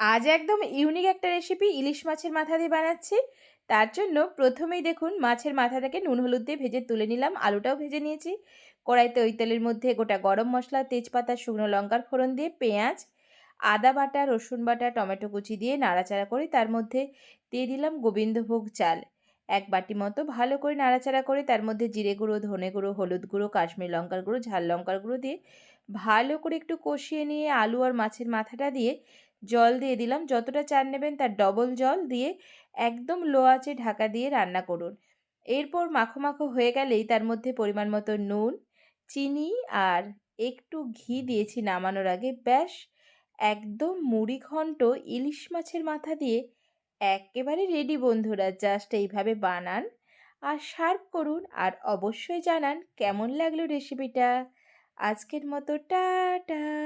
আজ একদম ইউনিক একটা রেসিপি ইলিশ মাছের মাথা দিয়ে বানাচ্ছি। তার জন্য প্রথমেই দেখুন মাছের মাথাটাকে নুন হলুদ দিয়ে ভেজে তুলে নিলাম, আলুটাও ভেজে নিয়েছি। কড়াইতে ওই তেলের মধ্যে গোটা গরম মশলা, তেজপাতা, শুকনো লঙ্কার ফোড়ন দিয়ে পেঁয়াজ, আদা বাটা, রসুন বাটা, টমেটো কুচি দিয়ে নাড়াচাড়া করে তার মধ্যে দিয়ে দিলাম গোবিন্দভোগ চাল। এক বাটি মতো ভালো করে নাড়াচাড়া করে তার মধ্যে জিরে গুঁড়ো, ধনে গুঁড়ো, হলুদ গুঁড়ো, কাশ্মীর লঙ্কার গুঁড়ো, ঝাল লঙ্কার গুঁড়ো দিয়ে ভালো করে একটু কষিয়ে নিয়ে আলু আর মাছের মাথাটা দিয়ে জল দিয়ে দিলাম। যতটা চাল নেবেন তার ডবল জল দিয়ে একদম লো আঁচে ঢাকা দিয়ে রান্না করুন। এরপর মাখো মাখো হয়ে গেলেই তার মধ্যে পরিমাণ মতো নুন, চিনি আর একটু ঘি দিয়েছি নামানোর আগে। ব্যাস, একদম মুড়ি ঘন্ট ইলিশ মাছের মাথা দিয়ে একেবারে রেডি বন্ধুরা। জাস্ট এইভাবে বানান আর সার্ভ করুন আর অবশ্যই জানান কেমন লাগল রেসিপিটা আজকের মতো, টাটা!